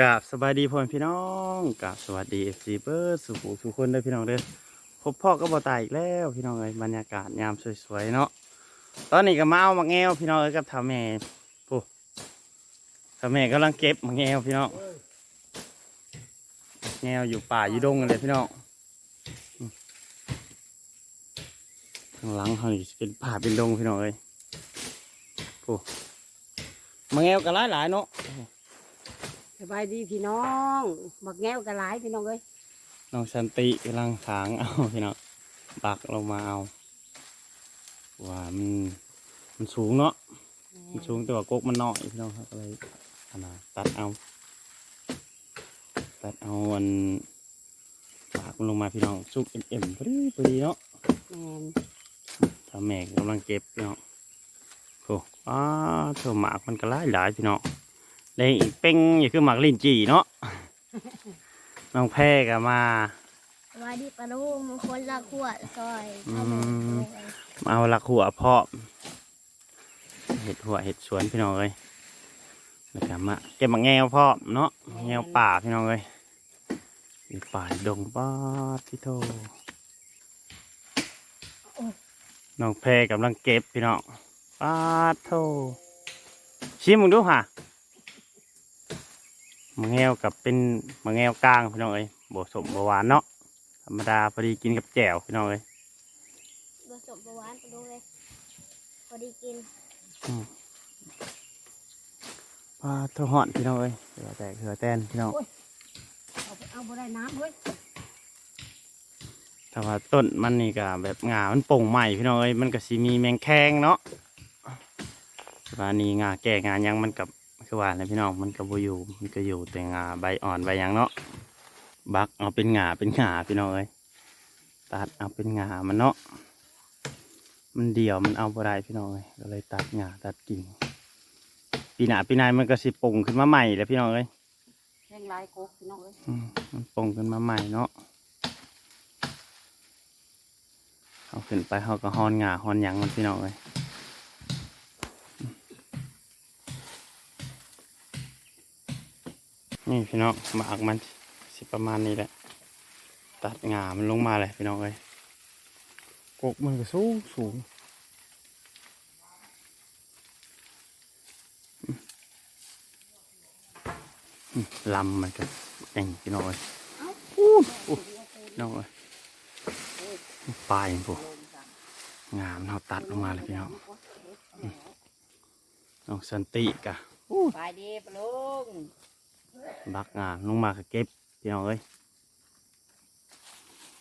กราบสบายดีพ่อพี่น้องกราบสวัสดีเอฟซีเบิร์ดสุขุสุขคนเด้อพี่น้องเด้อพบพ่อก็บ่ตายอีกแล้วพี่น้องเอ้ยบรรยากาศยามสวยๆเนาะตอนนี้ก็มาเอามาแงวพี่น้องเอ้ยกับทาแม่ปุ๊ทาแม่กำลังเก็บมาแงวพี่น้องแงวอยู่ป่าอยู่ดงกันเลยพี่น้องข้างหลังเขานี่สิเป็นป่าเป็นดงพี่น้องเอ้ยปุ๊มาแงวกันหลายๆเนาะ สบายดีพี่น้องบักแง้วกระหลายพี่น้องเอ้ยน้องสันติกำลังถางเอาพี่น้องปักลงมาเอาว่ามันมันสูงเนาะมันสูงแต่ว่ากกมันน้อยพี่น้องครับก็เลยขนาดตัดเอา ตัดเอาอันปากมันลงมาพี่น้องสุกเอ็มๆพอดีพอดีเนาะแมนถ้าแม่กำลังเก็บพี่น้องโอ้อ้าเถอะหมากมันก็หลายหลายๆพี่น้อง ได้อีกเป้งอยู่คือหมากลิ้นจี่เนาะน้องแพรก็มาสวัสดีปะลุงคนละขวดซอยอืมมาเอาละหัวเพาะเห็ดหัวเห็ดสวนพี่น้องเลยแล้วก็มาเก็บมาแงวเพาะเนาะแงวป่าพี่น้องเลยมีป่าดงป้าดพี่โทน้องแพรกำลังเก็บพี่น้องป้าดโทชิมมึงดูค่ะ มะแงวกับเป็นมะแงวกลางพี่น้องเอ้ยบสมบหวานเนาะธรรมดาพอดีกินกับแจ่วพี่น้องเอ้ยผสมประวานปะลุงเลยพอดีกินปลาทหอนพี่น้องเอ้ยเหือแตกเหือแตนพี่น้องเอาไปเอาบ่ได้น้ำเว้ยถ้าว่าต้นมันนี่ก็แบบงามันโป่งใหม่พี่น้องเอ้ยมันก็สิมีแมงแข้งเนาะแต่ว่านี่งาแก่งายังมันกับ คือว่าอะไรพี่น้องมันก็บ่อยู่ มันก็อยู่แต่งาใบอ่อนใบหยังเนาะบักเอาเป็นงาเป็นงาพี่น้องเอ้ยตัดเอาเป็นงามันเนาะมันเดี่ยวมันเอาบ่ได้พี่น้องเอ้ยก็เลยตัดงาตัดกิ่งปีหน้าปีหนายมันก็สิป่งขึ้นมาใหม่แหล้วพี่น้องเอ้ยแรงหลายโกกพี่น้องเอ้ยอืมมันปงขึ้นมาใหม่เนาะเอาขึ้นไปเขาก็ฮอนหงาฮอนหยังมันพี่น้องเลย นี่พี่น้องหมากมันสิประมาณนี้แหละ ตัดหงามันลงมาเลยพี่น้องเลยกกมันก็สูงสูงอืมลำมันก็เองพี่น้องเลยอู้อู้น้องเอ้ยปลายพวกงามเขาตัดลงมาเลยพี่น้องน้องสันติกะสบายดีปะลุง บักงามลงมาก็เก็บพี่น้องเอ้ย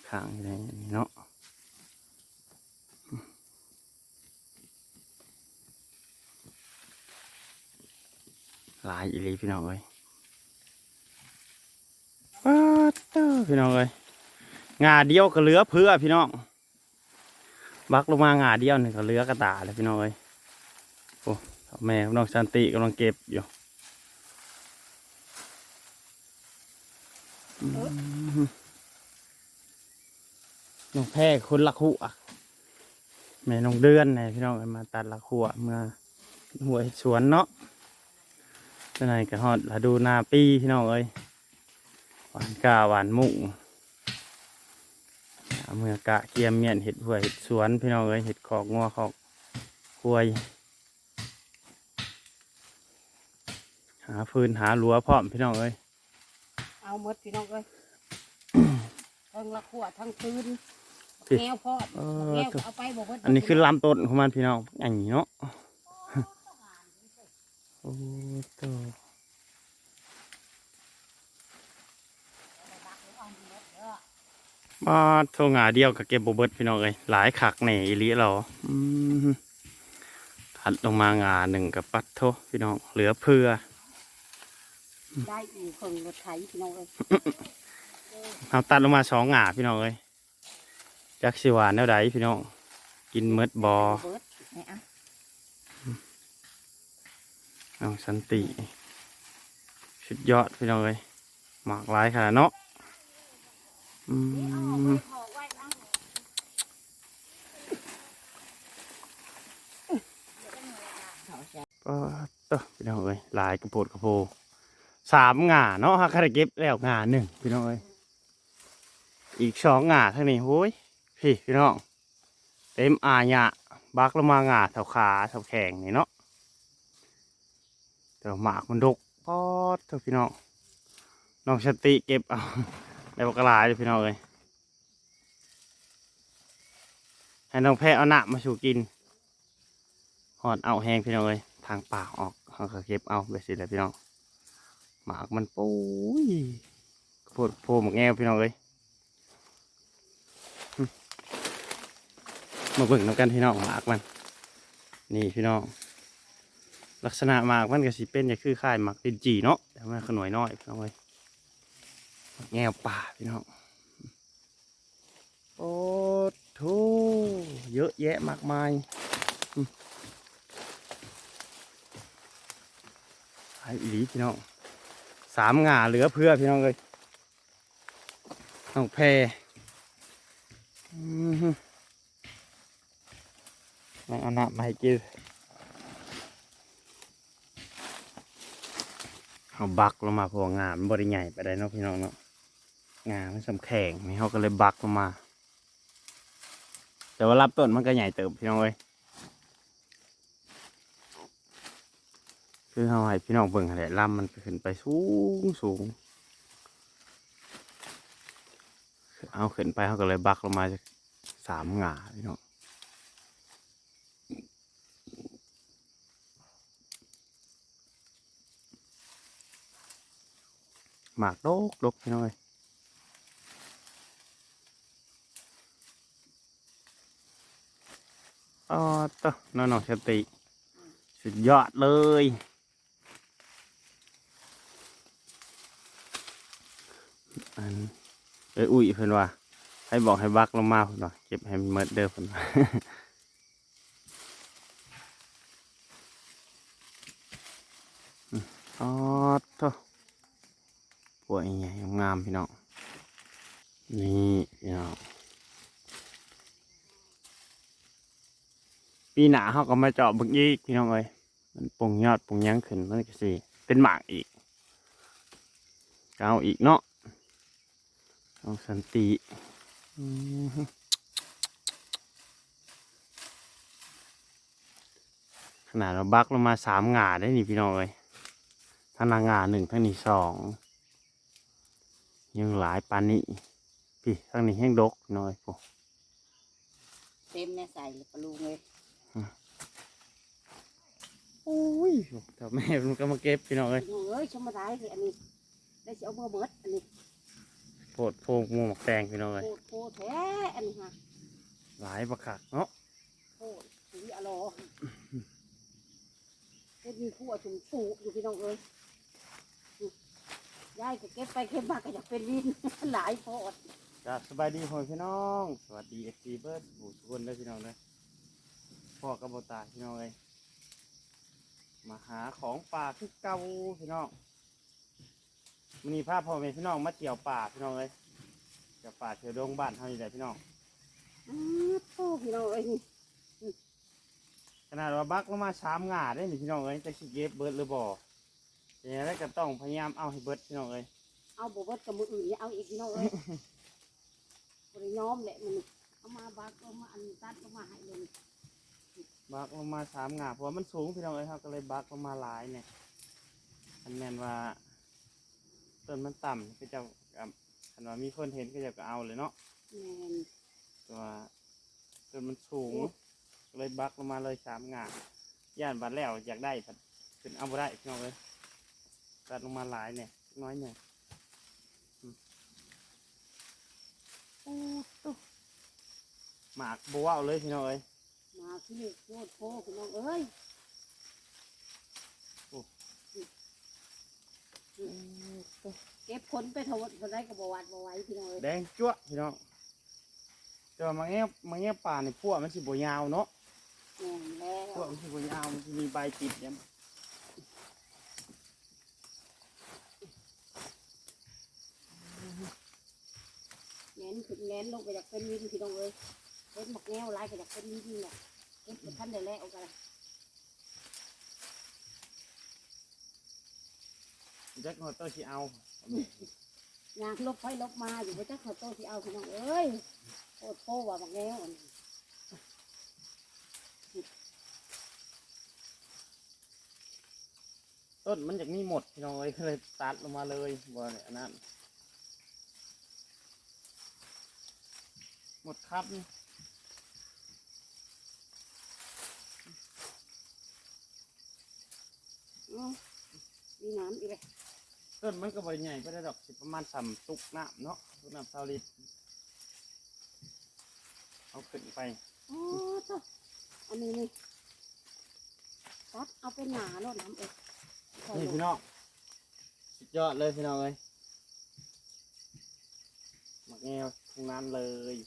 ข้างนี่เนาะหลายอีลีพี่น้องเอ้ยว้าเต้พี่น้องเอ้ยงาเดียวก็เหลือเพื่อพี่น้องบักลงมางาเดียวนี่ก็เหลือกระตาเลยพี่น้องเอ้ยโอ้แม่น้องสันติกำลังเก็บอยู่ น้องแพรคนละคู่อะแม่น้องเดือนไงพี่น้องเอามาตัดละคู่เมื่อหัวเฮ็ดสวนเนาะเจ้าไหนก็ฮอดฤดูนาปีพี่น้องเอ้ยหวานกาหวานมุกเอาเมื่อกะเกียมเมียนเห็ดหัวเห็ดสวนพี่น้องเอ้ยเห็ดขอกงัวขอกกล้วยหาฟืนหาหลัวพร้อมพี่น้องเอ้ย เอาหมดพี่น้องเอ้ยทั้งละขวดทั้งปืนพี่ แง้วพอดเอบักอแง้วตัวเอาไปบอกว่าอันนี้คือลำต้นของมันพี่น้องอย่างนี้เนาะโอ้ตัวมาโทงาเดียวกับเก็บโบเบิดพี่น้องเลยหลายขักแหน่อีหลีเราอืมถัดลงมางาหนึ่งกับปัดโทพี่น้องเหลือเพื่อ ได้อีกคนรถไถพี่น้องเอ้ยเอาตัดลงมาสองงาพี่น้องเลยจักสิหวานแนวใดพี่น้องกินเมดบอเบิดแหม่อะเอาสันติสุดยอดพี่น้องเลยหมากหลายขนาดเนาะอืมก็ต่อพี่น้องเลยหลายกระโปดกระโพ สามหง่าเนาะฮักคาได้เก็บแล้วหง่าหนึ่งพี่น้องเอ้ยอีกสองหง่าทั้งนี้โอ้ยพี่พี่น้องเต็มอาหยะบักลงมาหง่าแถวขาแถวแขงนี่เนาะแต่าหมากมันดกปอดเถอะพี่น้องน้องชติเก็บเอาได้บักลายเลยพี่น้องเอ้ยให้น้องแพะเอาหนะมาสู่กินหอดเอาแห้งพี่น้องเอ้ยทางปากออกเขาก็เก็บเอาไปสิแหละพี่น้อง หมากมันปุ้ยโพดโพหมกแง่พี่น้องเอ้ยมาเบิ่งน้ำกันพี่น้องหมากมัน นี่พี่น้องลักษณะหมากมันก็สิเป็นอย่างคือคล้ายหมากดินจีเนาะแต่มันขน่อยน้อยพี่น้องเอ้ยหมากแง่ป่าพี่น้องโอ้โถเยอะแยะมากมายไอ้หลีพี่น้อง สามหง่าเหลือเพื่อพี่น้องเลยน้องแพรอืมฮึแม่งเอาหนามาให้กินเอาบักลงมาพวงามันบริใหญ่ไปได้เนาะพี่น้องเนาะงามันสำแข็งนี่เขาก็เลยบักลงมา แต่ว่ารับต้นมันก็ใหญ่เติบพี่น้องเลย คือเขาให้พี่น้องเบิ่งแหละลำมันก็ขึ้นไปสูงสูง เอาขึ้นไปเขาก็เลยบักลงมาจากสามหงาพี่น้องหมากดกดกพี่น้องเลยอ๋อต่อน้องๆสติ สุดยอดเลย อันเอ้ยอุ้ยเพิ่นว่า ให้บอกให้บักลงมาเพิ่นว่าเก็บให้มันเมิดเด้อเพิ่นว่าอืมอ๋อต่อปวดใหญ่งามพี่น้องนี่พี่น้องปีหน้าเขาก็มาเจาะบึกอีกพี่น้องเอ้ยมันปงยอดปงยั้งขึ้นมันก็สิเป็นหมากอีกเก็เอาอีกเนาะ เอาสันติอืมฮึขนาดเราบักลงมาสามหงาได้นี่พี่น้องเอ้ยทั้งนางหงาหนึ่งทั้งนี้สองยังหลายปานนี้พี่ทั้งนี้แห้งดกพี่น้อยพวกเต็มเนี่ยใส่เลยปลาลูกเลยโอ้ยแต่แม่มันก็มาเก็บพี่น้องเอ้ยเอ้ยชมมาได้สิอันนี้ได้สิเอาเบอร์เบิดอันนี้ โพดโพงมูหมกแดงพี่น้องเอ้ยโคตรโคตรแท้อันนี้ฮะหลายประคักเนาะโคตรสีอร่อยเป็นมีขั้วถุงปูอยู่พี่น้องเอ้ยยายก็เก็บไปเก็บมาก็อยากเป็นวินหลายโพดจ้าสบายดีพ่อพี่น้อง สวัสดีเอฟซีเบิร์ดผู้ทุกคนเลยพี่น้องเลยพ่อกับโบตายพี่น้องเลยมาหาของป่าคือเก่าพี่น้อง มันนี้พาพ่อแม่พี่น้องมาเที่ยวป่าพี่น้องเลยเที่ยวป่าเที่ยวดงบ้านเฮานี่แหละพี่น้องอ้าวโธ่พี่น้องเอ้ยนี่ขนาดว่าบักลงมาสามงาได้นี่พี่น้องเอ้ยจะสิเก็บเบิร์ดหรือบ่อย่างไรก็ต้องพยายามเอาให้เบิร์ดพี่น้องเอ้ยเอาบเบิดกับมืออื่นอย่าเอาอีกพี่น้องเอ้ยบริยอมแหละมันนี่เอามาบักเอามาอันตัดก็มาให้เลยบักลงมาสามงาเพราะว่ามันสูงพี่น้องเอ้ยครับก็เลยบักลงมาหลายเนี่ยอันแม่นว่า ต้นมันต่ำก็จะกับคันว่ามีคนเห็นก็จะก็เอาเลยเนาะแม่นตัวต้นมันสูงก็เลยบักลงมาเลยสามงาย่านบัดแล้วอยากได้ผัดขึ้นเอาบ่ได้พี่น้องเอ้ยตัดลงมาหลายเนี่ยน้อยเนี่ยอืมโอ้ตุ๊หมากบัวเอาเลยพี่น้องเอ้ยมาที่โคตรโพพี่น้องเอ้ย เก็บผลไปโทษคนได้กับบหวัดบไหว้พี่น้องเอ้ยแดงจั่วะพี่น้องแต่ว่ามาแง่มาแง่ป่าในพวกมันสิบยาวเนาะแม่นแล้พววกมันสิบยาวมันจะมีใบติดเนี่ยแงนขึ้นแงนลงไปจากเป็นวินพี่น้องเอ้ยเป็นหมกแง่วลายไปจากเป็นวินนี่แหละเก็บไปท่านได้แล้วกัน อ แจ็คโนเตอร์ที่เอายางลบไปลบมาอยู่ว่าจะเขาโตที่เอาพี่น้องเอ้ยโคตรโป้ว่าบักแง้วอันนี้ต้นมันจากนี่หมดพี่น้องเอ้ยก็เลยตัดลงมาเลยบ่เนี่ยอันนั้นหมดครับนี่เอ้ามีน้ำอีกเลย ต้นมันก็บริใหญ่ไปได้ดอกสิประมาณสามตุกน้ำเนาะตุกน้ำซาลิตเอาขึ้นไปโอ้โตอันนี้นี่ตัดเอาเป็นหนาโน่นน้ำเอ้ยคอยนี่ดูพี่น้องสุดยอดเลยพี่น้องเอ้ยหมักแงวทั้งนั้นเลย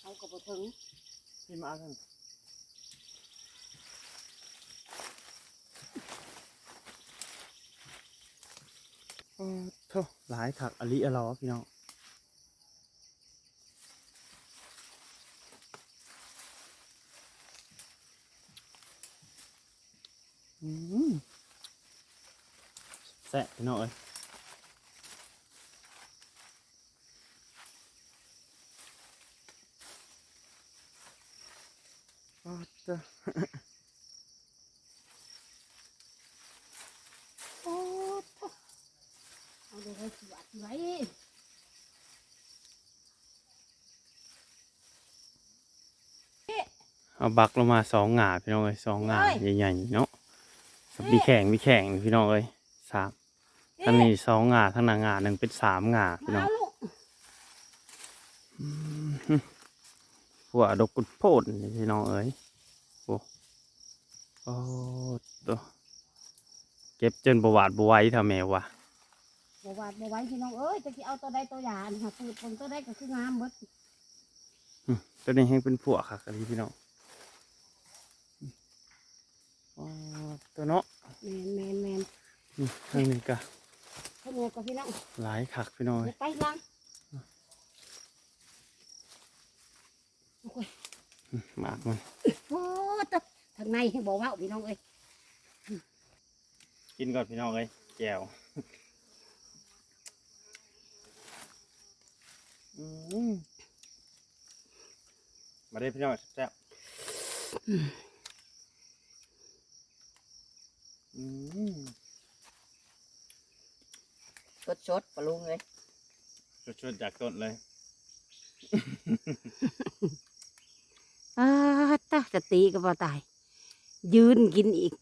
เอากระปุกถึงพี่มากัน โอ้โถหลายถักอลิอะลอพี่น้องอืมแซ่พี่น้องเอ้ยโอ้เจ้า โอ้โต เอาดูให้สวัสดไว้เอาบักลงมาสองหงาพี่น้องเอ้ยสองหงาใหญ่ๆเนาะสับมีแข่งมีแข่งพี่น้องเอ้ยสามทั้งนี้สองหงาทั้งหน้าหงาหนึ่งเป็นสามหงาพี่น้องมาลูกหัวดกกุดโพดนี่พี่น้องเอ้ยโอ้โอ้ตัวเก็บจนบหวาดบไหว้ทำแมววะ บวาดบวไว้พี่น้องเอ้ยจะกี่เอาตัวใดตัวอย่างหาปืนคนตัวใดก็คืองามเบิดอืมตัวนี้ให้เป็นผัวค่ะกันพี่น้องอ๋อตัวเนาะแมนแมนแมนอืมทางนี้ก็เขาเนียกับพี่น้องหลายคักพี่น้องเดี๋เอ้ยยวไปลังโอ้ยอืมหมากมันโอ้ตะทางในให้บอกว่าพี่น้องเอ้ยกินก่อนพี่น้องเอ้ยแก้ว มมาได้พี่น้องแซ่บอืมสดสดๆปลาลุงเลยชดๆจากต้นเลยอ่าตะจะตีก็บ่ตาย ยืนกินอีก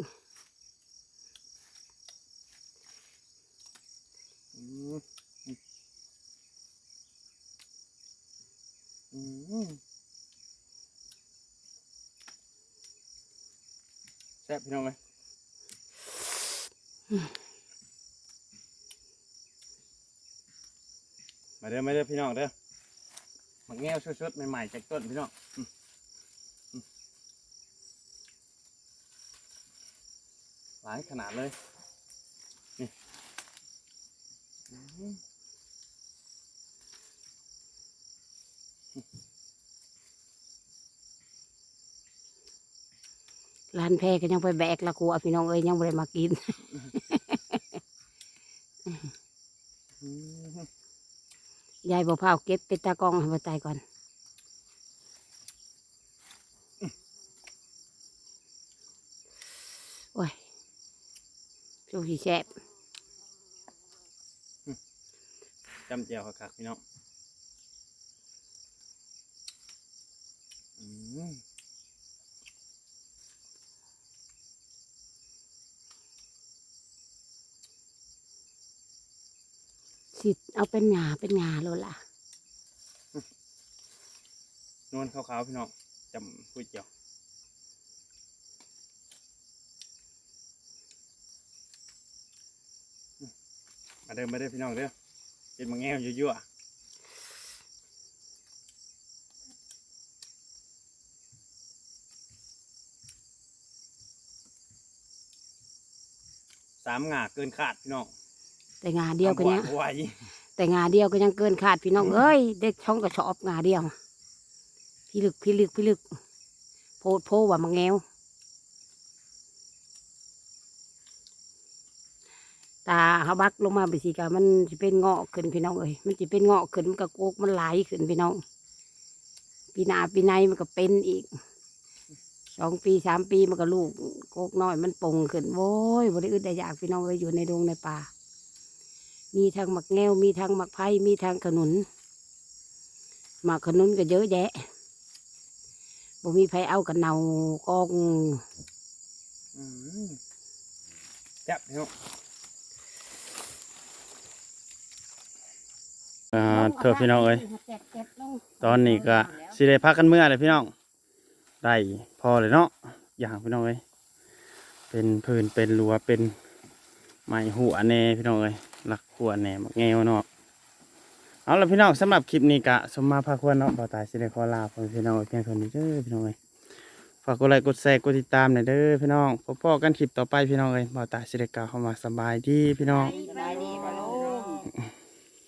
อืมอืมแซ่บพี่น้องเลยมาเด้อมาเด้อพี่น้องเด้อมักแง่วสดๆใหม่ๆจากต้นพี่น้องหลายขนาดเลยนี่ ร้านแพรก็ยังไปแบกละกลัวพี่น้องเอ้ยยังไม่ได้มากินอืมยายบอกพาวเก็บเป็นตากล้องให้มาตายก่อนโอ้ยชูสีแซ่บจำเจียวคักๆพี่น้อง อืม สิเอาเป็นหงาเป็นหงาโลดล่ะนวลขาวๆพี่น้องจำก๋วยเตี๋ยวมาเดินมาเด้พี่น้องเด้อกินมังแง่วยั่วสามหงาเกินขาดพี่น้อง แต่งาเดียวกันเนี้ยแต่งาเดียวก็ยังเกินคาดพี่น้องเอ้ยเด็กช่องก็ชอบงาเดียว พี่ลึกพี่ลึกพี่ลึก โพดโพว่ามาแงวตาเขาบักลงมาเป็นสีกามันจะเป็นเงาะขึ้นพี่น้องเอ้ยมันจะเป็นเงาะขึ้นมันก็โกกมันไหลขึ้นพี่น้อง ปีหนาปีในมันก็เป็นอีกสองปีสามปีมันก็ลูกโกกน้อยมันปงขึ้นโว้ยบริอึดได้ยากพี่น้องเอ้ยอยู่ในดวงในป่า มีทางหมักแงวมีทางหมักไผ่มีทางขนุนหมากขนุนก็เยอะแยะบ่มีไผเอากันเนากองอืมจับพี่น้องอ่าเถอะพี่น้องเอ้ยตอนนี้ก็สิได้พักกันเมื่อเลยพี่น้องได้พอเลยเนาะอย่างพี่น้องเอ้ยเป็นพื้นเป็นรั้วเป็นไม้หัวแน่พี่น้องเอ้ย หลักขวแน่มักแงวเนาะเอาละพี่น้องสำหรับคลิปนี้กะสมมาพาควรเนาะบ่าวตายสิได้ขอลาพ่อพี่น้องไว้เพียงเท่านี้เด้อพี่น้องเอ้ยฝากกดไลค์กดแชร์กดติดตามหน่อยเด้อพี่น้องพบกันคลิปต่อไปพี่น้องเอ้ยบ่าวตายสิได้กล่าวเข้ามาสบายดีพี่น้อง สบายดี